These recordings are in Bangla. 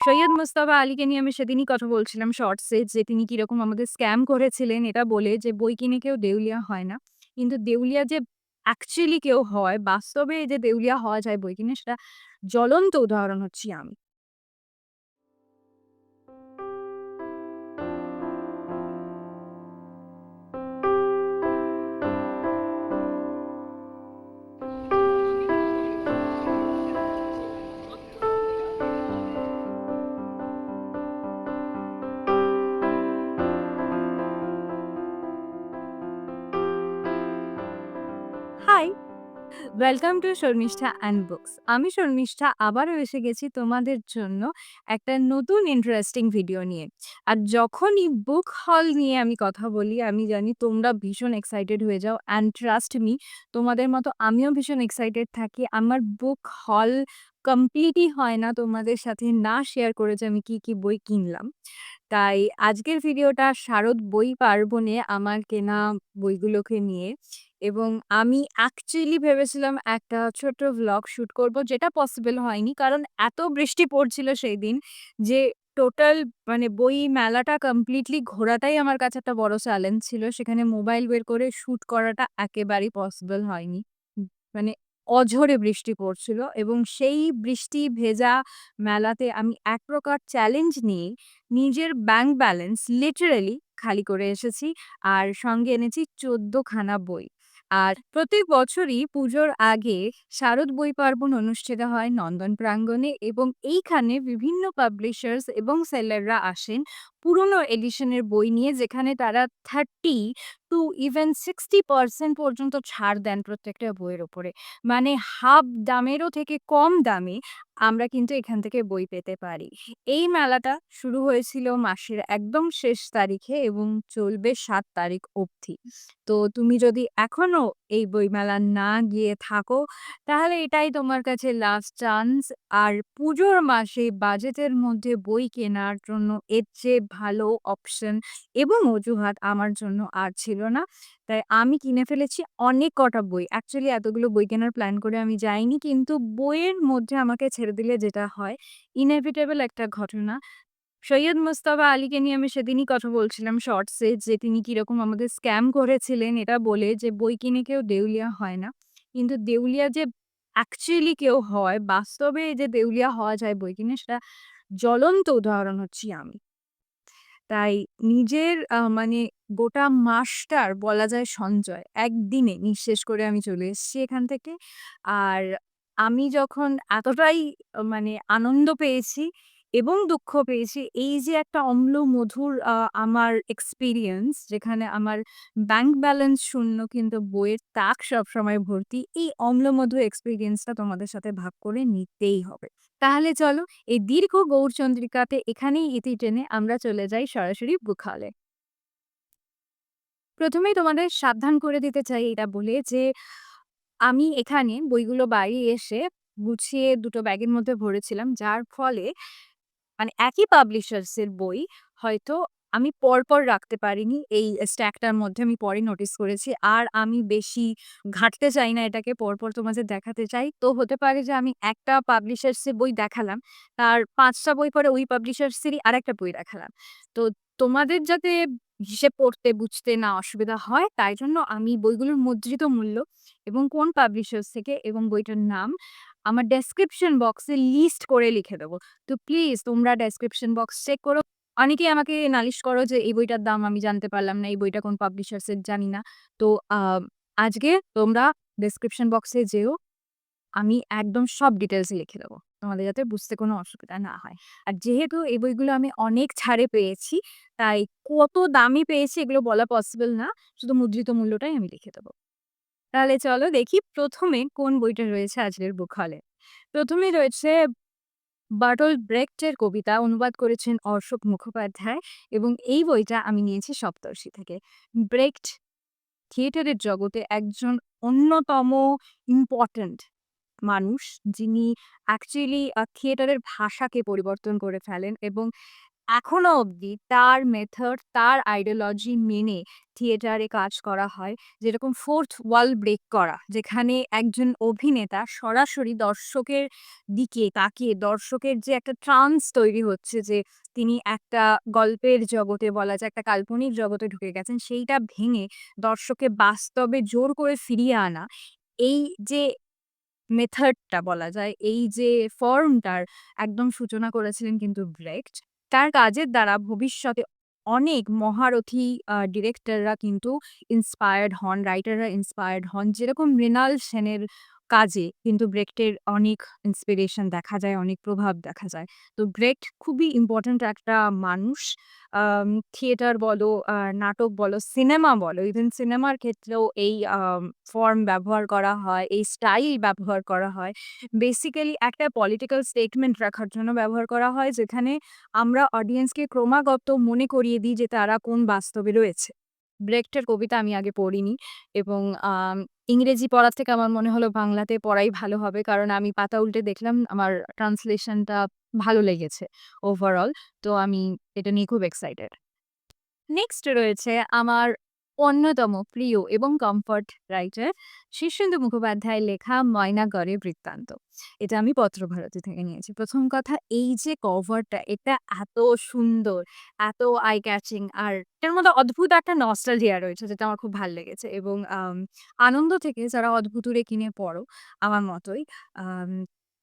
সৈয়দ মুস্তফা আলীকে নিয়ে আমি সেদিনই কথা বলছিলাম শর্টসে যে তিনি কীরকম আমাদের স্ক্যাম করেছিলেন এটা বলে যে বই কিনে কেউ দেউলিয়া হয় না। কিন্তু দেউলিয়া যে অ্যাকচুয়ালি কেউ হয়, বাস্তবে যে দেউলিয়া হওয়া যায় বই কিনে সেটা জ্বলন্ত উদাহরণ হচ্ছি আমি। Welcome to Sharmishtha and books. আমি শর্মিষ্ঠা আবারও এসে গেছি তোমাদের জন্য একটা নতুন ইন্টারেস্টিং ভিডিও নিয়ে। আর যখনই বুক হল নিয়ে আমি কথা বলি, আমি জানি তোমরা ভীষণ এক্সাইটেড হয়ে যাও অ্যান্ড ট্রাস্ট মি তোমাদের মতো আমিও ভীষণ এক্সাইটেড থাকি। আমার বুক হল কমপ্লিটই হয় না তোমাদের সাথে না শেয়ার করে যে আমি কি, কি বই কিনলাম। তাই আজকের ভিডিওটা শারদ বই পার্বণে আমার কেনা বইগুলোকে নিয়ে এবং আমি অ্যাকচুয়ালি ভেবেছিলাম একটা ছোট্ট ভ্লগ শুট করব, যেটা পসিবল হয়নি। কারণ এত বৃষ্টি পড়ছিল সেই দিন যে টোটাল মানে বই মেলাটা কমপ্লিটলি ঘোরাটাই আমার কাছে একটা বড় চ্যালেঞ্জ ছিল। সেখানে মোবাইল বের করে শ্যুট করাটা একেবারেই পসিবল হয়নি। মানে অঝোরে বৃষ্টি পড়ছিল এবং সেই বৃষ্টি ভেজা মেলাতে আমি এক প্রকার চ্যালেঞ্জ নিয়ে নিজের ব্যাংক ব্যালেন্স লিটারালি খালি করে এসেছি। আর সঙ্গে এনেছি ১৪ খানা বই। আর প্রত্যেক বছরই পুজোর আগে শারদ বই পার্বণ অনুষ্ঠিত হয় নন্দন প্রাঙ্গণে এবং এইখানে বিভিন্ন পাবলিশার্স এবং সেলাররা আসেন পুরনো এডিশনের বই নিয়ে যেখানে তারা 30 টু ইভেন 60% পর্যন্ত ছাড় দেন প্রত্যেকটা বইয়ের উপরে। মানে হাফ দামেরও থেকে কম দামে আমরা কিন্তু এখান থেকে বই পেতে পারি। এই মেলাটা শুরু হয়েছিল মাসের একদম শেষ তারিখে এবং চলবে সাত তারিখ অবধি। তো তুমি যদি এখনও এই বইমেলা না গিয়ে থাকো, তাহলে এটাই তোমার কাছে লাস্ট চান্স। আর পুজোর মাসে বাজেটের মধ্যে বই কেনার জন্য এর চেয়ে ভালো অপশন এবং অজুহাত আমার জন্য আর ছিল না। তাই আমি কিনে ফেলেছি অনেক কটা বই। অ্যাকচুয়ালি এতগুলো বই কেনার প্ল্যান করে আমি যাইনি। কিন্তু বইয়ের মধ্যে আমাকে ছেড়ে দিলে যেটা হয়, ইনএভিটেবল একটা ঘটনা। সৈয়দ মুস্তাফা আলীকে নিয়ে আমি সেদিনই কথা বলছিলাম শর্টসে যে তিনি কীরকম আমাদের স্ক্যাম করেছিলেন এটা বলে যে বই কিনে কেউ দেউলিয়া হয় না। কিন্তু দেউলিয়া যে অ্যাকচুয়ালি কেউ হয়, বাস্তবে যে দেউলিয়া হওয়া যায় বই কিনে সেটা জ্বলন্ত উদাহরণ হচ্ছি আমি। তাই নিজের মানে গোটা মাসটার বলা যায় সঞ্চয় একদিনে নিঃশেষ করে আমি চলে এসেছি এখান থেকে। আর আমি যখন এতটাই মানে আনন্দ পেয়েছি এবং দুঃখ পেয়েছি, এই যে একটা অম্ল মধুর আমার এক্সপিরিয়েন্স যেখানে আমার ব্যাংক ব্যালেন্স শূন্য কিন্তু বইয়ের তাক সবসময় ভর্তি। এই অম্লমধুর এক্সপেরিয়েন্সটা তোমাদের সাথে ভাগ করে নিতেই হবে। তাহলে চলো এই দীর্ঘ গৌরচন্দ্রিকাতে এখানেই ইতি টেনে আমরা চলে যাই সরাসরি বুক হলে। প্রথমেই তোমাদের সাবধান করে দিতে চাই এটা বলে যে, আমি এখানে বইগুলো বাড়ি এসে গুছিয়ে দুটো ব্যাগের মধ্যে ভরেছিলাম। যার ফলে মানে একই পাবলিশার্সের বই হয়তো আমি পরপর রাখতে পারিনি। এই স্ট্যাকটার মধ্যে আমি পরে নোটিস করেছি। আর আমি বেশি ঘাটতে চাই না এটাকে, পরপর তোমাদের দেখাতে চাই। তো হতে পারে যে আমি একটা পাবলিশার্সের বই দেখালাম। তার পাঁচটা বই পরে ওই পাবলিশার্সেরই আর একটা বই দেখালাম। তো তোমাদের যাতে হিসেব পড়তে বুঝতে না অসুবিধা হয়, তাই জন্য আমি বইগুলোর মুদ্রিত মূল্য এবং কোন পাবলিশার্স থেকে এবং বইটার নাম আমার ডেসক্রিপশন বক্সে লিস্ট করে লিখে দেবো। তো প্লিজ তোমরা ডেসক্রিপশন বক্স চেক করো। অনেকেই আমাকে নালিশ করো যে এই বইটার দাম আমি জানতে পারলাম না। এই বইটা কোন পাবলিশার্স এর জানি না। তো আজকে তোমরা ডেসক্রিপশন বক্সে যেও। আমি একদম সব ডিটেইলস লিখে দেবো। তোমাদের যাতে বুঝতে কোনো অসুবিধা না হয়। আর যেহেতু এই বইগুলো আমি অনেক ছাড়ে পেয়েছি, তাই কত দামি পেয়েছি এগুলো বলা পসিবল না। শুধু মুদ্রিত মূল্যটাই আমি লিখে দেবো। তাহলে চলো দেখি প্রথমে কোন বইটা রয়েছে আজকের বুক হলে। ১ম এই রয়েছে বাটল ব্রেখটের কবিতা অনুবাদ করেছেন অশোক মুখোপাধ্যায় এবং এই বইটা আমি নিয়েছি সপ্তর্ষি থেকে। ব্রেখট থিয়েটারের জগতে একজন অন্যতম ইম্পোর্টেন্ট মানুষ যিনি অ্যাকচুয়ালি থিয়েটারের ভাষাকে পরিবর্তন করে ফেলেন এবং এখনও অবধি তার মেথড, তার আইডিওলজি মেনে থিয়েটারে কাজ করা হয়। যেরকম ফোর্থ ওয়াল ব্রেক করা। যেখানে একজন অভিনেতা সরাসরি দর্শকের দিকে তাকিয়ে দর্শকের যে একটা ট্রান্স তৈরি হচ্ছে যে তিনি একটা গল্পের জগতে বলা যায় একটা কাল্পনিক জগতে ঢুকে গেছেন, সেইটা ভেঙে দর্শককে বাস্তবে জোর করে ফিরিয়ে আনা। এই যে মেথডটা বলা যায়, এই যে ফর্মটার একদম সূচনা করেছিলেন কিন্তু ব্রেক্ট তার কাজের দ্বারা ভবিষ্যতে অনেক মহারথী ডিরেক্টররা কিন্তু ইন্সপায়ার্ড হন, রাইটাররা ইন্সপায়ার্ড হন। যেরকম মৃণাল সেনের কাজে কিন্তু ব্রেখটের অনেক ইন্সপিরেশন দেখা যায়, অনেক প্রভাব দেখা যায়। তো ব্রেখট খুবই ইম্পর্ট্যান্ট একটা মানুষ। থিয়েটার বলো, নাটক বলো, সিনেমা বলো, ইভেন সিনেমার ক্ষেত্রেও এই ফর্ম ব্যবহার করা হয়, এই স্টাইল ব্যবহার করা হয়। বেসিক্যালি একটা পলিটিক্যাল স্টেটমেন্ট রাখার জন্য ব্যবহার করা হয়, যেখানে আমরা অডিয়েন্সকে ক্রমাগত মনে করিয়ে দিই যে তারা কোন বাস্তবে রয়েছে। ব্রেখটের কবিতা আমি আগে পড়িনি এবং ইংরেজি পড়ার থেকে আমার মনে হলো বাংলাতে পড়াই ভালো হবে। কারণ আমি পাতা উল্টে দেখলাম, আমার ট্রান্সলেশনটা ভালো লেগেছে ওভারঅল। তো আমি এটা নিয়ে খুব এক্সাইটেড। নেক্সট রয়েছে আমার অন্যতম প্রিয় এবং কমফোর্ট রাইটার শীর্ষেন্দু মুখোপাধ্যায়ের লেখা 'ময়নাগড়ের বৃত্তান্ত'। এটা আমি পত্রভারতী থেকে নিয়েছি। প্রথম কথা এই যে কভারটা এটা এত সুন্দর, এত আই ক্যাচিং আর এটার মধ্যে অদ্ভুত একটা নস্টালজিয়া রয়েছে যেটা আমার খুব ভালো লেগেছে এবং আনন্দ থেকে যারা অদ্ভুতুড়ে কিনে পড়ো আমার মতোই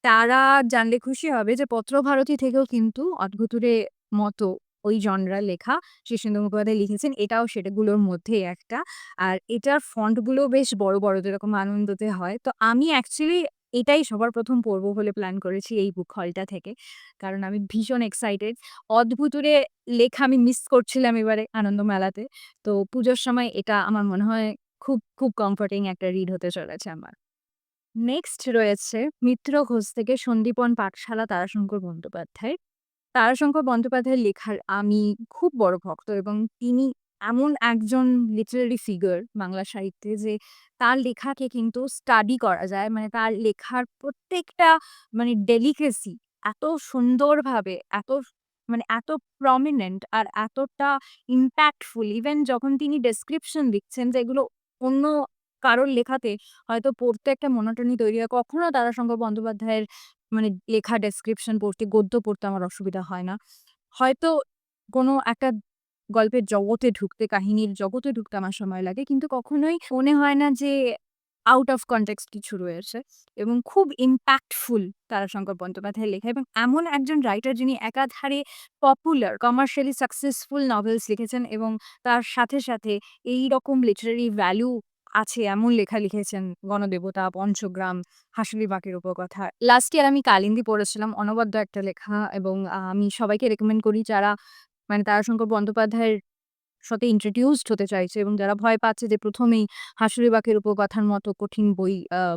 তারা জানলে খুশি হবে যে পত্রভারতী থেকেও কিন্তু অদ্ভুতুড়ে মতো ওই জনরার লেখা শীর্ষেন্দু মুখোপাধ্যায় লিখেছেন। এটাও সেটাগুলোর মধ্যেই একটা। আর এটার ফন্টগুলোও বেশ বড়, বড় যেরকম আনন্দতে হয়। তো আমি অ্যাকচুয়ালি এটাই সবার প্রথম পড়ব বলে প্ল্যান করেছি এই বুক হলটা থেকে। কারণ আমি ভীষণ এক্সাইটেড। অদ্ভুতুড়ে লেখা আমি মিস করছিলাম এবারে আনন্দমেলাতে। তো পুজোর সময় এটা আমার মনে হয় খুব, খুব কমফোর্টিং একটা রিড হতে চলেছে আমার। নেক্সট রয়েছে মিত্র ঘোষ থেকে সন্দীপন পাঠশালা তারাশঙ্কর বন্দ্যোপাধ্যায়। তারাশঙ্কর বন্দ্যোপাধ্যায়ের লেখার আমি খুব বড় ভক্ত এবং তিনি এমন একজন লিটারেরি ফিগার বাংলা সাহিত্যে যে তার লেখাকে কিন্তু স্টাডি করা যায়। মানে তার লেখার প্রত্যেকটা মানে ডেলিকেসি এত সুন্দরভাবে, এত মানে এত প্রমিনেন্ট আর এতটা ইম্প্যাক্টফুল ইভেন যখন তিনি ডেসক্রিপশন দিচ্ছেন যেগুলো অন্য কারোর লেখাতে হয়তো পড়তে একটা মনোটনি তৈরি হয়। কখনো তারাশঙ্কর বন্দ্যোপাধ্যায়ের মানে লেখা ডেসক্রিপশন পড়তে, গদ্য পড়তে আমার অসুবিধা হয় না। হয়তো কোনো একটা গল্পের জগতে ঢুকতে, কাহিনীর জগতে ঢুকতে আমার সময় লাগে। কিন্তু কখনোই মনে হয় না যে আউট অফ কনটেক্সট কিছু রয়েছে এবং খুব ইমপ্যাক্টফুল তারাশঙ্কর বন্দ্যোপাধ্যায়ের লেখা এবং এমন একজন রাইটার যিনি একাধারে পপুলার, কমার্শিয়ালি সাকসেসফুল নভেলস লিখেছেন এবং তার সাথে, সাথে এইরকম লিটারেরি ভ্যালু আছে এমন লেখা লিখেছেন 'গণদেবতা', 'পঞ্চগ্রাম', 'হাসুলি বাঁকের উপকথা'। লাস্ট ইয়ার আমি 'কালিন্দী' পড়েছিলাম। অনবদ্য একটা লেখা এবং আমি সবাইকে রেকমেন্ড করি যারা মানে তারাশঙ্কর বন্দ্যোপাধ্যায়ের সাথে ইন্ট্রোডিউসড হতে চাইছে এবং যারা ভয় পাচ্ছে যে ১ম এই 'হাসুলি বাঁকের উপকথার' মতো কঠিন বই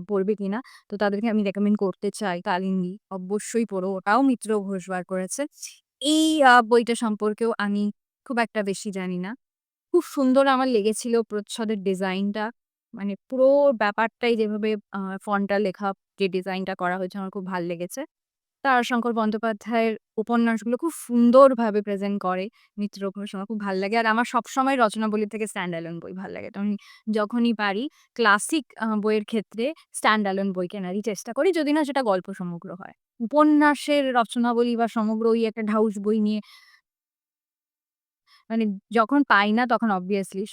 পড়বে কিনা। তো তাদেরকে আমি রেকমেন্ড করতে চাই 'কালিন্দী'। অবশ্যই পড়ো। ওটাও মিত্র ঘোষ বার করেছে। এই বইটা সম্পর্কেও আমি খুব একটা বেশি জানি না। খুব সুন্দর আমার লেগেছিল প্রচ্ছদের ডিজাইনটা। মানে পুরো ব্যাপারটাই যেভাবে, আ ফন্টটা লেখা, যে ডিজাইনটা করা হয়েছে আমার খুব ভালো লেগেছে। তারাশঙ্কর বন্দ্যোপাধ্যায়ের উপন্যাসগুলো খুব সুন্দরভাবে প্রেজেন্ট করে মিত্র ঘোষ। আমার খুব ভালো লাগে। আর আমার সবসময় রচনাবলী থেকে স্ট্যান্ড অ্যালোন বই ভালো লাগে। তো আমি যখনই পারি ক্লাসিক বইয়ের ক্ষেত্রে স্ট্যান্ড অ্যালোন বই কেনারই চেষ্টা করি। যদি না সেটা গল্প সমগ্র হয়। উপন্যাসের রচনাবলী বা সমগ্র ওই একটা ঢাউস বই নিয়ে মানে যখন পাই না তখন অবভিয়াসলি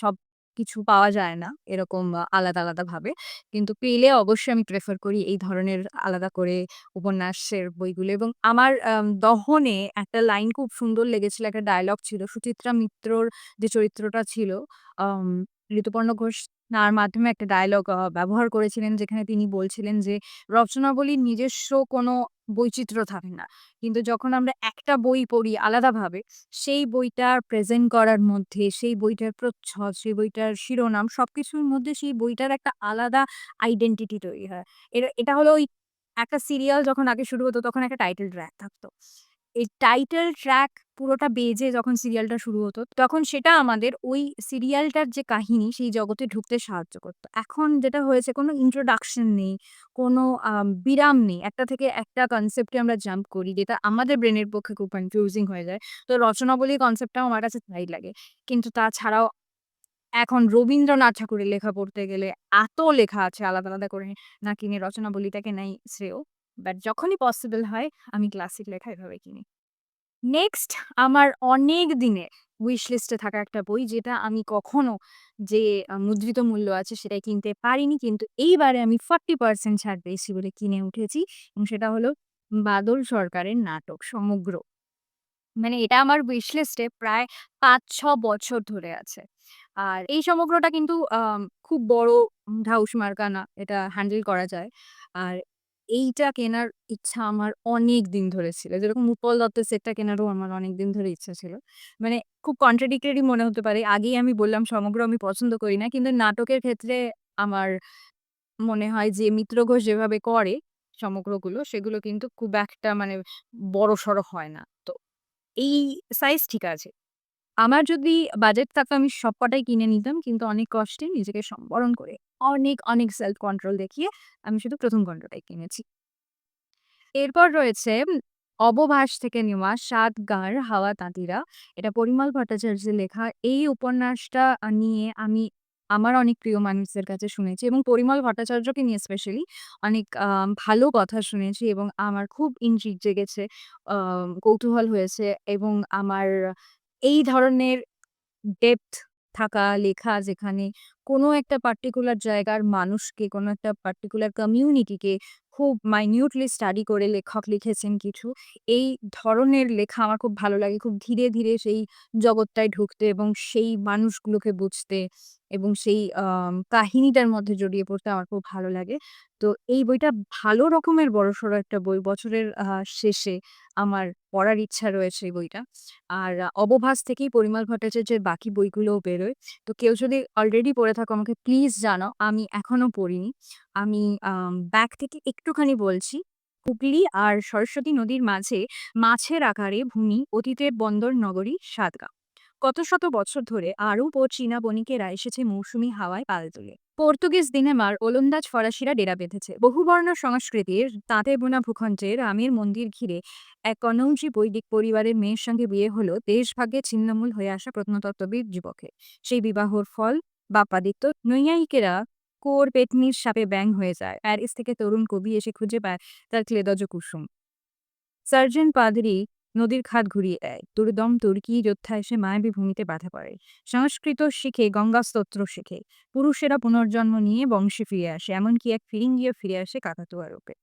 সবকিছু পাওয়া যায় না এরকম আলাদা, আলাদা ভাবে। কিন্তু পেলে অবশ্যই আমি প্রেফার করি এই ধরনের আলাদা করে উপন্যাসের বইগুলো এবং আমার 'দহনে' একটা লাইন খুব সুন্দর লেগেছিল, একটা ডায়লগ ছিল। সুচিত্রা মিত্রর যে চরিত্রটা ছিল ঋতুপর্ণ ঘোষ তার মাধ্যমে একটা ডায়ালগ ব্যবহার করেছিলেন যেখানে তিনি বলছিলেন যে, রচনাবলীর নিজস্ব কোনো বৈচিত্র্য থাকে না। কিন্তু যখন আমরা একটা বই পড়ি আলাদাভাবে, সেই বইটার প্রেজেন্ট করার মধ্যে, সেই বইটার প্রচ্ছদ, সেই বইটার শিরোনাম সব কিছুর মধ্যে সেই বইটার একটা আলাদা আইডেন্টিটি তৈরি হয়। এর এটা হলো ওই একটা সিরিয়াল যখন আগে শুরু হতো তখন একটা টাইটেল ট্র্যাক থাকতো। এই টাইটেল ট্র্যাক পুরোটা বেজে যখন সিরিয়ালটা শুরু হতো, তখন সেটা আমাদের ওই সিরিয়ালটার যে কাহিনী সেই জগতে ঢুকতে সাহায্য করত। এখন যেটা হয়েছে কোনো ইন্ট্রোডাকশন নেই, কোনো বিরাম নেই। একটা থেকে একটা কনসেপ্টে আমরা জাম্প করি যেটা আমাদের ব্রেনের পক্ষে খুব কনফিউজিং হয়ে যায়। তো রচনাবলী কনসেপ্টটাও আমার কাছে তাই লাগে। কিন্তু তাছাড়াও এখন রবীন্দ্রনাথ ঠাকুরের লেখা পড়তে গেলে এত লেখা আছে আলাদা, আলাদা করে না কিনে রচনাবলীটাকে নেই শ্রেয়। বাট যখনই পসিবল হয়, আমি ক্লাসিক লেখা এভাবে কিনি। নেক্সট, আমার অনেক দিনের উইশ লিস্টে থাকা একটা বই যেটা আমি কখনো যে মুদ্রিত মূল্য আছে সেটাই কিনতে পারিনি। কিন্তু এইবারে আমি 40% ছাড় পেয়েছি বলে কিনে উঠেছি এবং সেটা হলো বাদল সরকারের নাটক 'সমগ্র'। মানে এটা আমার উইশ লিস্টে প্রায় ৫-৬ বছর ধরে আছে। আর এই সমগ্রটা কিন্তু খুব বড় ঢাউস মার্কা না। এটা হ্যান্ডেল করা যায়। আর এইটা কেনার ইচ্ছা আমার অনেক দিন ধরে ছিল। যেরকম উৎপল দত্তের সেটটা কেনারও আমার অনেক দিন ধরে ইচ্ছা ছিল। মানে খুব কন্ট্রাডিক্টরি মনে হতে পারে। আগেই আমি বললাম সমগ্র আমি পছন্দ করি না। কিন্তু নাটকের ক্ষেত্রে আমার মনে হয় যে মিত্র ঘোষ যেভাবে করে সমগ্রগুলো, সেগুলো কিন্তু খুব একটা মানে বড় বড়সড় হয় না। তো এই সাইজ ঠিক আছে। আমার যদি বাজেট থাকতো আমি সবকটাই কিনে নিতাম। কিন্তু অনেক কষ্টে নিজেকে সম্বরণ করে অনেক, অনেক সেলফ কন্ট্রোল দেখিয়ে আমি শুধু ১ম খণ্ডটাই কিনেছি। এরপর রয়েছে উম অবভাস থেকে নেওয়া 'সাত গাঁর হাওয়া তাঁতিরা'। এটা পরিমল ভট্টাচার্যের লেখা। এই উপন্যাসটা নিয়ে আমি আমার অনেক প্রিয় মানুষদের কাছে শুনেছি এবং পরিমল ভট্টাচার্যকে নিয়ে স্পেশালি অনেক ভালো কথা শুনেছি এবং আমার খুব ইন্ট্রিগ জেগেছে, কৌতূহল হয়েছে এবং আমার এই ধরনের ডেপথ থাকা লেখা যেখানে কোনো একটা পার্টিকুলার জায়গার মানুষকে, কোনো একটা পার্টিকুলার কমিউনিটিকে খুব মাইনিউটলি স্টাডি করে লেখক লিখেছেন কিছু। এই ধরনের লেখা আমার খুব ভালো লাগে। খুব ধীরে, ধীরে সেই জগৎটায় ঢুকতে এবং সেই মানুষগুলোকে বুঝতে এবং সেই কাহিনীটার মধ্যে জড়িয়ে পড়তে আমার খুব ভালো লাগে। তো এই বইটা ভালো রকমের বড়সড় একটা বই। বছরের শেষে আমার পড়ার ইচ্ছা রয়েছে এই বইটা। আর অবভাস থেকেই পরিমল ভট্টাচার্যের বাকি বইগুলোও বেরোয়। তো কেউ যদি অলরেডি পড়ে থাকো, আমাকে প্লিজ জানাও। আমি এখনও পড়িনি। আমি ব্যাক থেকে একটুখানি বলছি। হুগলি আর সরস্বতী নদীর মাঝে মাছের আকারে ভূমি অতীতের বন্দর নগরী সাতগাঁ। কত শত বছর ধরে আরব ও চীনা বণিকেরা এসেছে মৌসুমী হাওয়ায় পাল তুলে। পর্তুগিজ দিনেমার ওলন্দাজ ফরাসিরা ডেরা বেঁধেছে। বহুবর্ণ সংস্কৃতির তাঁতে বোনা ভূখণ্ডে রামের মন্দির ঘিরে এক কনৌজি বৈদিক পরিবারের মেয়ের সঙ্গে বিয়ে হলো দেশভাগ্যে ছিন্নমূল হয়ে আসা প্রত্নতত্ত্ববিদ যুবকের। সেই বিবাহর ফল বাপ্পাদিত্য। নৈয়ায়িকেরা কুয়োর পেত্নীর সাপে ব্যাঙ হয়ে যায়। প্যারিস থেকে তরুণ কবি এসে খুঁজে পায় তার ক্লেদজ কুসুম। সার্জেন্ট পাদরি নদীর খাত ঘুরিয়ে দেয়। দুর্দম তুর্কি যোদ্ধা এসে মায়াবী ভূমিতে বাধা পড়ে। সংস্কৃত শিখে গঙ্গা স্তোত্র শেখে। পুরুষেরা পুনর্জন্ম নিয়ে বংশে ফিরে আসে। এমনকি এক ফিরিঙ্গিও ফিরে আসে কাকাতুয়া রূপে।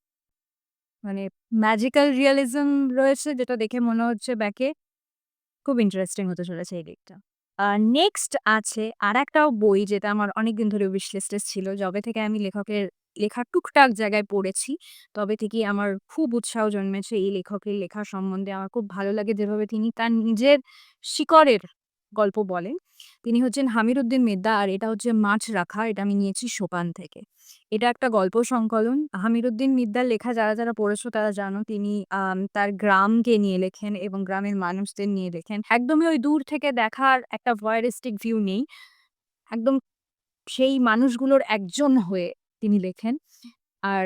মানে ম্যাজিক্যাল রিয়ালিজম রয়েছে, যেটা দেখে মনে হচ্ছে ব্যাকে খুব ইন্টারেস্টিং হতে চলেছে এই দিকটা। নেক্সট আছে আর একটা বই যেটা আমার অনেকদিন ধরে উইশ ছিল। যবে থেকে আমি লেখকের লেখা টুকটাক জায়গায় পড়েছি, তবে থেকে আমার খুব উৎসাহ জন্মেছে এই লেখকের লেখা সম্বন্ধে। আমার খুব ভালো লাগে যেভাবে তিনি তার নিজের শিকড়ের গল্প বলেন। তিনি হচ্ছেন হামিরুদ্দিন মির্জা আর এটা হচ্ছে 'মাছ রাখা'। এটা আমি নিয়েছি সোপান থেকে। এটা একটা গল্প সংকলন। হামিরুদ্দিন মিদ্দার লেখা যারা, যারা পড়েছো তারা জানো তিনি তার গ্রামকে নিয়ে লেখেন এবং গ্রামের মানুষদের নিয়ে লেখেন। একদমই ওই দূর থেকে দেখার একটা ভয়ারিস্টিক ভিউ নেই। একদম সেই মানুষগুলোর একজন হয়ে তিনি লেখেন। আর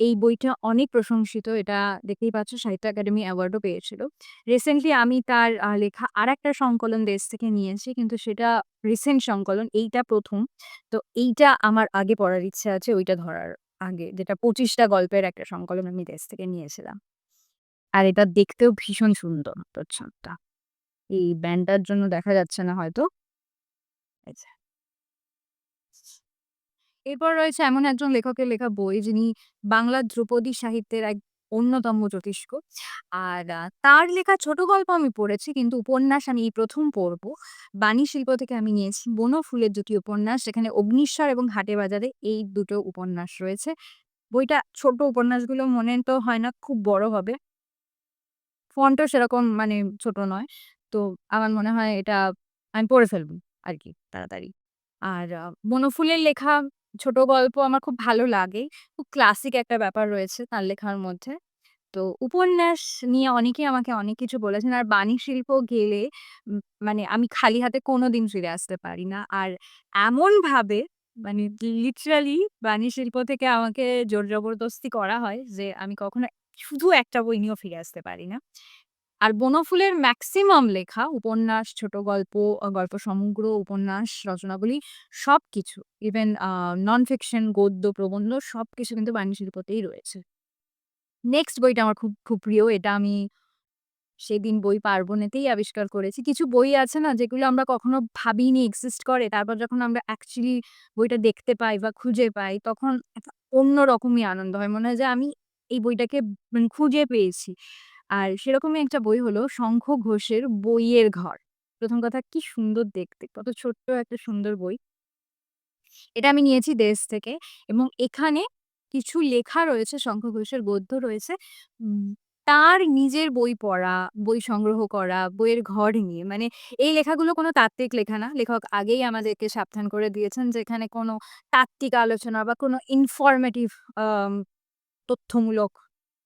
এই বইটা অনেক প্রশংসিত। এটা দেখতেই পাচ্ছ সাহিত্য একাডেমি অ্যাওয়ার্ডও পেয়েছিল। রিসেন্টলি আমি তার লেখা আর একটা সংকলন দেশ থেকে নিয়েছি। কিন্তু সেটা রিসেন্ট সংকলন। এইটা প্রথম তো এইটা আমার আগে পড়ার ইচ্ছা আছে, ওইটা ধরার আগে। যেটা পঁচিশটা গল্পের একটা সংকলন আমি দেশ থেকে নিয়েছিলাম। আর এটা দেখতেও ভীষণ সুন্দর, প্রচ্ছদটা। এই ব্যান্ডটার জন্য দেখা যাচ্ছে না হয়তো। আচ্ছা। এরপর রয়েছে এমন একজন লেখকের লেখা বই যিনি বাংলা ধ্রুপদী সাহিত্যের এক অন্যতম জ্যোতিষ্ক। আর তার লেখা ছোট গল্প আমি পড়েছি, কিন্তু উপন্যাস আমি এই প্রথম পড়ব। বাণী শিল্প থেকে আমি নিয়েছি বন ফুলের দুটি উপন্যাস, যেখানে 'অগ্নিশ্বর' এবং 'হাটে বাজারে' এই দুটো উপন্যাস রয়েছে। বইটা ছোট উপন্যাসগুলো মনে তো হয় না, খুব বড় হবে। ফন্টও সেরকম মানে ছোট নয়। তো আমার মনে হয় এটা আমি পড়ে ফেলব আর কি তাড়াতাড়ি। আর বনফুলের লেখা ছোট গল্প আমার খুব ভালো লাগে। খুব ক্লাসিক একটা ব্যাপার রয়েছে তার লেখার মধ্যে। তো উপন্যাস নিয়ে অনেকেই আমাকে অনেক কিছু বলেছেন। আর বাণী শিল্প গেলে মানে আমি খালি হাতে কোনোদিন ফিরে আসতে পারি না। আর এমনভাবে মানে লিটারালি বাণী শিল্প থেকে আমাকে জোর জবরদস্তি করা হয় যে আমি কখনো শুধু একটা বই নিয়েও ফিরে আসতে পারি না। আর বনফুলের ম্যাক্সিমাম লেখা উপন্যাস, ছোট গল্প, গল্প সমগ্র, উপন্যাস, রচনাবলী সবকিছু ইভেন নন ফিকশন, গদ্য, প্রবন্ধ সব কিছু কিন্তু বাণী শিল্পতেই রয়েছে। নেক্সট বইটা আমার খুব, খুব প্রিয়। এটা আমি সেদিন বই পার্বণেতেই আবিষ্কার করেছি। কিছু বই আছে না যেগুলো আমরা কখনো ভাবিনি এক্সিস্ট করে। তারপর যখন আমরা অ্যাকচুয়ালি বইটা দেখতে পাই বা খুঁজে পাই তখন একটা অন্যরকমই আনন্দ হয়। মনে হয় যে আমি এই বইটাকে মানে খুঁজে পেয়েছি। আর সেরকমই একটা বই হলো শঙ্খ ঘোষের 'বইয়ের ঘর'। প্রথম কথা কি সুন্দর দেখতে। কত ছোট্ট একটা সুন্দর বই। এটা আমি নিয়েছি দেশ থেকে এবং এখানে কিছু লেখা রয়েছে শঙ্খ ঘোষের গদ্য রয়েছে। তার নিজের বই পড়া, বই সংগ্রহ করা, বইয়ের ঘর নিয়ে। মানে এই লেখাগুলো কোনো তাত্ত্বিক লেখা না। লেখক আগেই আমাদেরকে সাবধান করে দিয়েছেন যে এখানে কোনো তাত্ত্বিক আলোচনা বা কোনো ইনফরমেটিভ তথ্যমূলক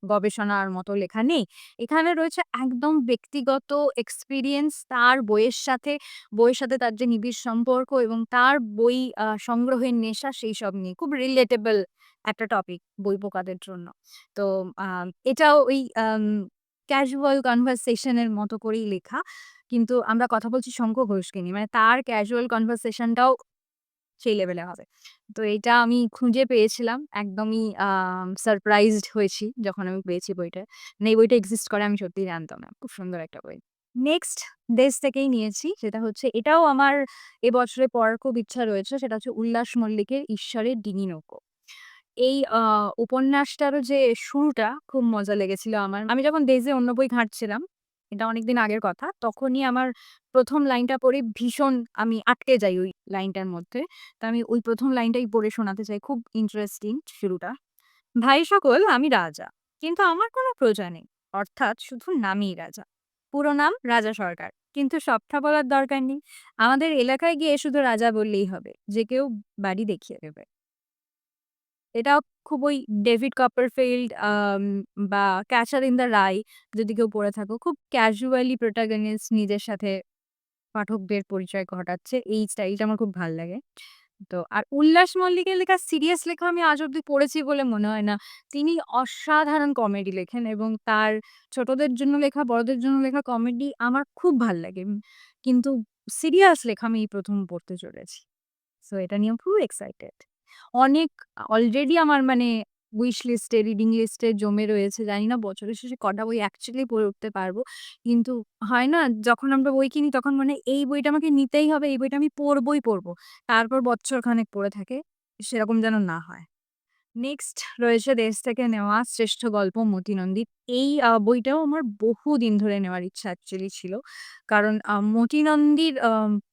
গবেষণার মতো লেখা নেই। এখানে রয়েছে একদম ব্যক্তিগত এক্সপিরিয়েন্স তার বইয়ের সাথে, বইয়ের সাথে তার যে নিবিড় সম্পর্ক এবং তার বই সংগ্রহের নেশা সেই সব নিয়ে। খুব রিলেটেবল একটা টপিক বই পোকাদের জন্য। তো এটাও ওই ক্যাজুয়াল কনভারসেশন এর মতো করেই লেখা। কিন্তু আমরা কথা বলছি শঙ্খ ঘোষকে নিয়ে। মানে তার ক্যাজুয়াল কনভারসেশন টাও সেই লেভেলে হবে। তো এইটা আমি খুঁজে পেয়েছিলাম। একদমই আ সারপ্রাইজড হয়েছি যখন আমি পেয়েছি বইটা। মানে এই বইটা এক্সিস্ট করে আমি সত্যিই জানতাম না। খুব সুন্দর একটা বই। নেক্সট দেশ থেকেই নিয়েছি। সেটা হচ্ছে এটাও আমার এবছরে পড়ার খুব ইচ্ছা রয়েছে। সেটা হচ্ছে উল্লাস মল্লিকের 'ঈশ্বরের ডিঙি নৌকো'। এই আ উপন্যাসটারও যে শুরুটা খুব মজা লেগেছিল আমার। আমি যখন ডেইজে অন্য বই ঘাঁটছিলাম, এটা অনেকদিন আগের কথা। তখনই আমার প্রথম লাইনটা পড়ে ভীষণ আমি আটকে যাই ওই লাইনটার মধ্যে। তো আমি ওই প্রথম লাইনটাই পড়ে শোনাতে চাই। খুব ইন্টারেস্টিং শুরুটা। ভাই সকল, আমি রাজা। কিন্তু আমার কোনো প্রজা নেই। অর্থাৎ শুধু নামই রাজা। পুরো নাম রাজা সরকার। কিন্তু সবটা বলার দরকার নেই। আমাদের এলাকায় গিয়ে শুধু রাজা বললেই হবে। যে কেউ বাড়ি দেখিয়ে দেবে। এটাও খুব ওই ডেভিড কপারফিল্ড আম বা ক্যাচার ইন দ্য রাই যদি কেউ পড়ে থাকো, খুব ক্যাজুয়ালি প্রোটাগনিস্ট নিজের সাথে পাঠকদের পরিচয় ঘটাচ্ছে। এই স্টাইলটা আমার খুব ভালো লাগে। তো আর উল্লাস মল্লিকের লেখা সিরিয়াস লেখা আমি আজ অব্দি পড়েছি বলে মনে হয় না। তিনি অসাধারণ কমেডি লেখেন এবং তার ছোটদের জন্য লেখা, বড়দের জন্য লেখা কমেডি আমার খুব ভালো লাগে। কিন্তু সিরিয়াস লেখা আমি এই ১ম পড়তে চলেছি। সো এটা নিয়েও খুব এক্সাইটেড। অনেক অলরেডি আমার মানে উইশ লিস্টে, রিডিং লিস্টে জমে রয়েছে। জানি না বছরের শেষে কটা বই অ্যাকচুয়ালি পড়ে উঠতে পারব। কিন্তু হয় না যখন আমরা বই কিনি তখন মানে এই বইটা আমাকে নিতেই হবে, এই বইটা আমি পড়বই পড়ব। তারপর বৎসরখানেক পড়ে থাকে। সেরকম যেন না হয়। নেক্সট রয়েছে দেশ থেকে নেওয়া শ্রেষ্ঠ গল্প মতিনন্দী। এই বইটাও আমার বহুদিন ধরে নেওয়ার ইচ্ছা অ্যাকচুয়ালি ছিল। কারণ মতিনন্দীর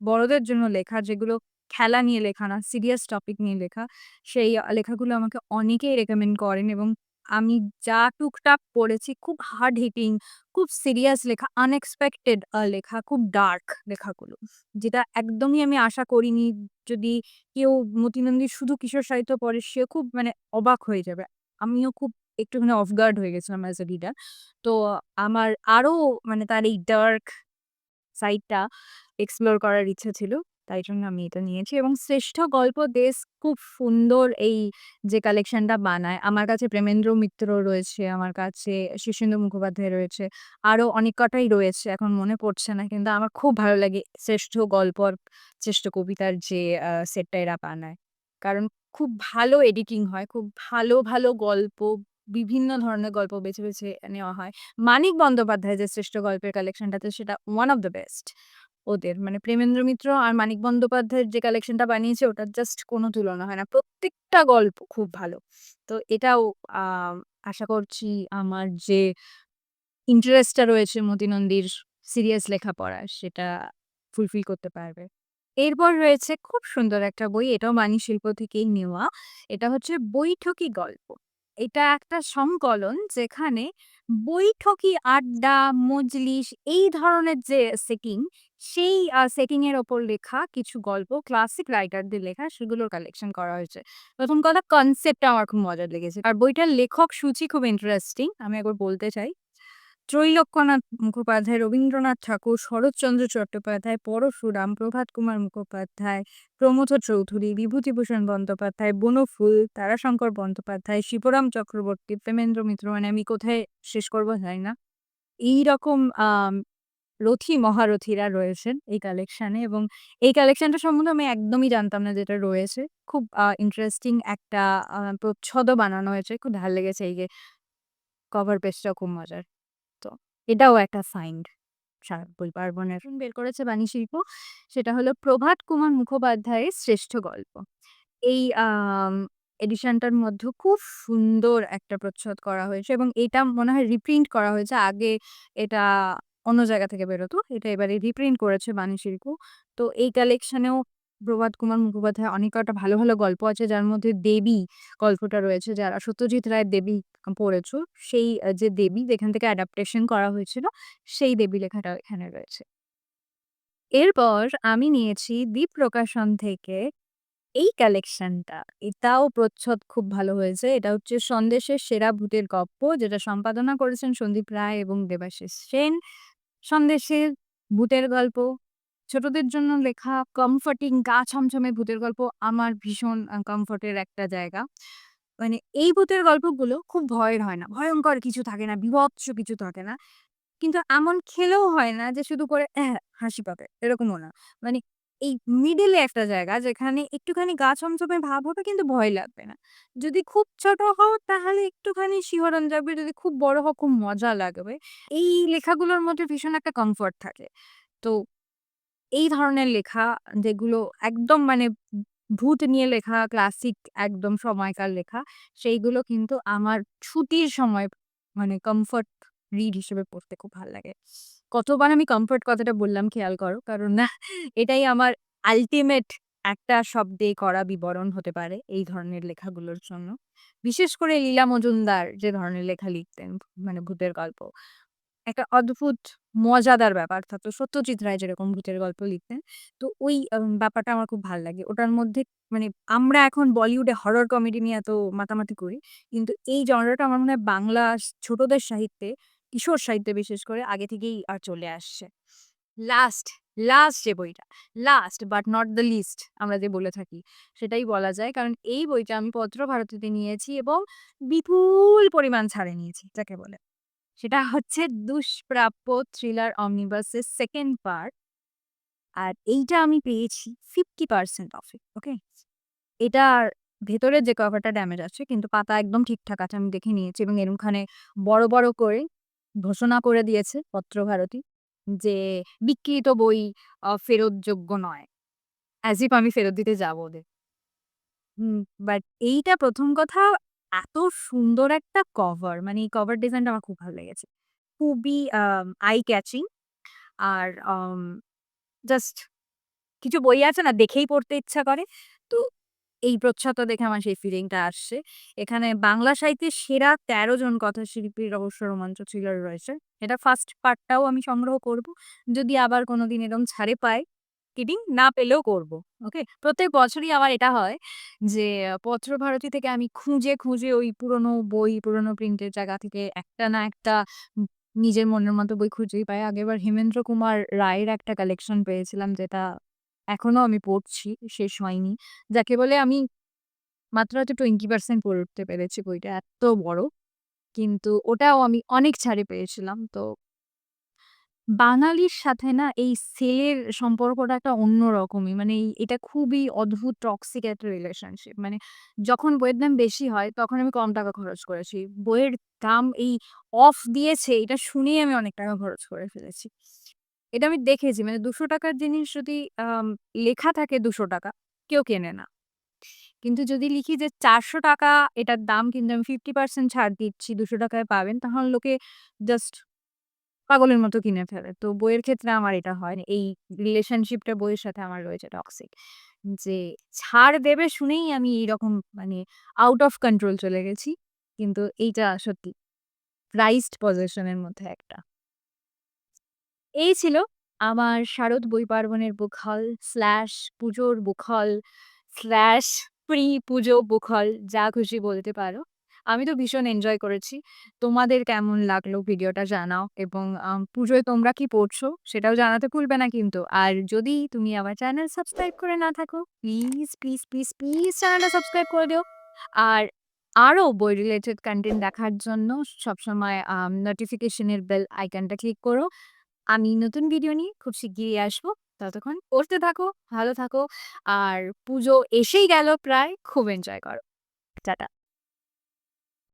বড়দের জন্য লেখা যেগুলো খেলা নিয়ে লেখা না, সিরিয়াস টপিক নিয়ে লেখা, সেই লেখাগুলো আমাকে অনেকেই রেকমেন্ড করেন এবং আমি যা টুকটাক পড়েছি খুব হার্ড হিটিং, খুব সিরিয়াস লেখা, আনএক্সপেক্টেড লেখা, খুব ডার্ক লেখাগুলো। যেটা একদমই আমি আশা করিনি যদি কেউ মতিনন্দী শুধু কিশোর সাহিত্য পড়ে সে খুব মানে অবাক হয়ে যাবে। আমিও খুব একটুখানি অফ গার্ড হয়ে গেছিলাম অ্যাজ আ রিডার। তো আমার আরও মানে তার এই ডার্ক সাইডটা এক্সপ্লোর করার ইচ্ছা ছিল। তাই জন্য আমি এটা নিয়েছি এবং শ্রেষ্ঠ গল্প দেশ খুব সুন্দর এই যে কালেকশনটা বানায়। আমার কাছে প্রেমেন্দ্র মিত্র রয়েছে, আমার কাছে শীর্ষেন্দু মুখোপাধ্যায় রয়েছে। আরও অনেক কটাই রয়েছে এখন মনে পড়ছে না। কিন্তু আমার খুব ভালো লাগে শ্রেষ্ঠ গল্প শ্রেষ্ঠ কবিতার যে সেটটা এরা বানায়। কারণ খুব ভালো এডিটিং হয়। খুব ভালো, ভালো গল্প, বিভিন্ন ধরনের গল্প বেছে, বেছে নেওয়া হয়। মানিক বন্দ্যোপাধ্যায় যে শ্রেষ্ঠ গল্পের কালেকশনটাতে সেটা ওয়ান অফ দ্য বেস্ট ওদের। মানে প্রেমেন্দ্র মিত্র আর মানিক বন্দ্যোপাধ্যায়ের যে কালেকশনটা বানিয়েছে, ওটার জাস্ট কোনো তুলনা হয় না। প্রত্যেকটা গল্প খুব ভালো। তো এটাও আশা করছি আমার যে ইন্টারেস্টটা রয়েছে মতিনন্দীর সিরিয়াস লেখা পড়ার, সেটা ফুলফিল করতে পারবে। এরপর রয়েছে খুব সুন্দর একটা বই। এটাও বাণী শিল্প থেকেই নেওয়া। এটা হচ্ছে বৈঠকি গল্প। এটা একটা সংকলন যেখানে বৈঠকি, আড্ডা, মজলিস এই ধরনের যে সেটিং, সেই সেটিংয়ের সেটিং এর ওপর লেখা কিছু গল্প ক্লাসিক রাইটারদের লেখা সেগুলোর কালেকশন করা হয়েছে। প্রথম কথা কনসেপ্টটা আমার খুব মজার লেগেছে। আর বইটার লেখক সূচি খুব ইন্টারেস্টিং। আমি একবার বলতে চাই। ত্রৈলোক্যনাথ মুখোপাধ্যায়, রবীন্দ্রনাথ ঠাকুর, শরৎচন্দ্র চট্টোপাধ্যায়, পরশুরাম, প্রভাত কুমার মুখোপাধ্যায়, প্রমথ চৌধুরী, বিভূতিভূষণ বন্দ্যোপাধ্যায়, বনফুল, তারাশঙ্কর বন্দ্যোপাধ্যায়, শিবরাম চক্রবর্তী, প্রেমেন্দ্র মিত্র মানে আমি কোথায় শেষ করব জানি না। এইরকম আম রথী মহারথীরা রয়েছেন এই কালেকশানে এবং এই কালেকশানটা সম্বন্ধে আমি একদমই জানতাম না যেটা রয়েছে। খুব ইন্টারেস্টিং একটা আ প্রচ্ছদও বানানো হয়েছে। খুব ভালো লেগেছে এই যে কভার পেজটাও খুব মজার। এটাও একটা ফাইন্ড পার্বণের এখন বের করেছে বাণী শিল্প। সেটা হলো প্রভাত কুমার মুখোপাধ্যায়ের শ্রেষ্ঠ গল্প। এই এডিশনটার মধ্যে খুব সুন্দর একটা প্রচ্ছদ করা হয়েছে এবং এটা মনে হয় রিপ্রিন্ট করা হয়েছে। আগে এটা অন্য জায়গা থেকে বেরোতো। এটা এবারে রিপ্রিন্ট করেছে বাণী শিল্প। তো এই কালেকশনেও প্রভাত কুমার মুখোপাধ্যায় অনেক কটা ভালো, ভালো গল্প আছে যার মধ্যে 'দেবী' গল্পটা রয়েছে যারা সত্যজিৎ রায়ের 'দেবী' পড়েছো সেই যে 'দেবী' যেখান থেকে অ্যাডাপ্টেশন করা হয়েছিল সেই 'দেবী' লেখাটা এখানে রয়েছে। এরপর আমি নিয়েছি দ্বীপ প্রকাশন থেকে এই কালেকশনটা। এটাও প্রচ্ছদ খুব ভালো হয়েছে। এটা হচ্ছে 'সন্দেশের সেরা ভূতের গপ্প' যেটা সম্পাদনা করেছেন সন্দীপ রায় এবং দেবাশিস সেন। সন্দেশের ভূতের গল্প, ছোটদের জন্য লেখা কমফোর্টিং গা ছমছমে ভূতের গল্প আমার ভীষণ কমফোর্টের একটা জায়গা। মানে এই ভূতের গল্পগুলো খুব ভয়ের হয় না। ভয়ঙ্কর কিছু থাকে না, বীভৎস কিছু থাকে না। কিন্তু এমন খেলেও হয় না যে শুধু করে হাসি পাবে, এরকমও না। মানে এই মিডিলে একটা জায়গা যেখানে একটুখানি গা ছমছমে ভাব হবে কিন্তু ভয় লাগবে না। যদি খুব ছোট হও তাহলে একটুখানি শিহরণ জাগবে, যদি খুব বড় হও খুব মজা লাগবে। এই লেখাগুলোর মধ্যে ভীষণ একটা কমফর্ট থাকে। তো এই ধরনের লেখা যেগুলো একদম মানে ভূত নিয়ে লেখা ক্লাসিক একদম সময়কার লেখা, সেইগুলো কিন্তু আমার ছুটির সময় মানে কমফোর্ট রিড হিসেবে পড়তে খুব ভালো লাগে। কতবার আমি কমফোর্ট কথাটা বললাম খেয়াল করো। কারণ এটাই আমার আল্টিমেট একটা শব্দে করা বিবরণ হতে পারে এই ধরনের লেখাগুলোর জন্য। বিশেষ করে লীলা মজুমদার যে ধরনের লেখা লিখতেন মানে ভূতের গল্প। একটা অদ্ভুত মজাদার ব্যাপার থাকতো। সত্যজিৎ রায় যেরকম ভূতের গল্প লিখতেন। তো ওই ব্যাপারটা আমার খুব ভালো লাগে। ওটার মধ্যে মানে আমরা এখন বলিউডে হরর কমেডি নিয়ে এত মাতামাতি করি। কিন্তু এই জনরাটা আমার মনে হয় বাংলা ছোটদের সাহিত্যে, কিশোর সাহিত্যে বিশেষ করে আগে থেকেই আ চলে আসছে। লাস্ট, লাস্ট যে বইটা, last but not the least আমরা যে বলে থাকি সেটাই বলা যায়। কারণ এই বইটা আমি পত্রভারতীতে নিয়েছি এবং বিপুল পরিমাণ ছাড়ে নিয়েছি যাকে বলে। সেটা হচ্ছে 'দুষ্প্রাপ্য' থ্রিলার অমনিবাসের সেকেন্ড পার্ট। আর এইটা আমি পেয়েছি 50% অফে, ওকে? এটার ভেতরের যে কভারটা ড্যামেজ আছে কিন্তু পাতা একদম ঠিকঠাক আছে আমি দেখে নিয়েছি এবং এরমখানে বড়, বড় করে ঘোষণা করে দিয়েছে পত্রভারতী যে বিক্রিত বই ফেরতযোগ্য নয়। অ্যাজ ইফ আমি ফেরত দিতে যাব ওদের। হুম, বাট এইটা প্রথম কথা এত সুন্দর একটা কভার মানে এই কভার ডিজাইনটা আমার খুব ভালো লেগেছে। খুবই আই ক্যাচিং আর জাস্ট কিছু বই আছে না দেখেই পড়তে ইচ্ছা করে। তো এই প্রচ্ছদটা দেখে আমার সেই ফিলিংটা আসছে। এখানে বাংলা সাহিত্যের সেরা ১৩ জন কথাশিল্পীর রহস্য রোমাঞ্চ থ্রিলার রয়েছে। এটা ফার্স্ট পার্টটাও আমি সংগ্রহ করব। যদি আবার কোনোদিন এরকম ছাড়ে পাই, কিডিং না পেলেও করব। ওকে? প্রত্যেক বছরই আমার এটা হয় যে পত্রভারতী থেকে আমি খুঁজে, খুঁজে ওই পুরনো বই, পুরনো প্রিন্টের জায়গা থেকে একটা না একটা নিজের মনের মতো বই খুঁজেই পাই। আগেরবার হেমেন্দ্র কুমার রায়ের একটা কালেকশন পেয়েছিলাম যেটা এখনও আমি পড়ছি, শেষ হয়নি। যাকে বলে আমি মাত্র হয়তো 20% পড়ে উঠতে পেরেছি বইটা এত বড়। কিন্তু ওটাও আমি অনেক ছাড়ে পেয়েছিলাম। তো বাঙালির সাথে না এই সেলের সম্পর্কটা একটা অন্যরকমই। মানে এই, এটা খুবই অদ্ভুত টক্সিক একটা রিলেশনশিপ। মানে যখন বইয়ের দাম বেশি হয়, তখন আমি কম টাকা খরচ করেছি। বইয়ের দাম এই অফ দিয়েছে, এটা শুনেই আমি অনেক টাকা খরচ করে ফেলেছি। এটা আমি দেখেছি মানে ৳২০০ র জিনিস যদি লেখা থাকে ৳২০০ কেউ কেনে না। কিন্তু যদি লিখি যে ৳৪০০ এটার দাম কিন্তু আমি 50% ছাড় দিচ্ছি ৳২০০ য় পাবেন তখন লোকে জাস্ট পাগলের মতো কিনে ফেলে। তো বইয়ের ক্ষেত্রে আমার এটা হয়। এই রিলেশনশিপটা বইয়ের সাথে আমার রয়েছে টক্সিক। যে ছাড় দেবে শুনেই আমি এইরকম মানে আউট অফ কন্ট্রোল চলে গেছি। কিন্তু এইটা সত্যি। প্রাইজড পজিশনের মধ্যে একটা। এই ছিল আমার শারদ বই পার্বণের বুখল স্ল্যাশ পুজোর বুখল স্ল্যাশ প্রি পুজো বুখল, যা খুশি বলতে পারো। আমি তো ভীষণ এনজয় করেছি। তোমাদের কেমন লাগল ভিডিওটা জানাও এবং পুজোয় তোমরা কি পড়ছো সেটাও জানাতে ভুলবে না কিন্তু। আর যদি তুমি আমার চ্যানেল সাবস্ক্রাইব করে না থাকো প্লিজ, প্লিজ, প্লিজ, প্লিজ চ্যানেলটা সাবস্ক্রাইব করে দিও। আর আরও বই রিলেটেড কন্টেন্ট দেখার জন্য সবসময় নোটিফিকেশনের বেল আইকনটা ক্লিক করো। আমি নতুন ভিডিও নিয়ে খুব শিগগিরই আসব। ততক্ষণ পড়তে থাকো, ভালো থাকো। আর পুজো এসেই গেল প্রায়। খুব এনজয় করো। টাটা।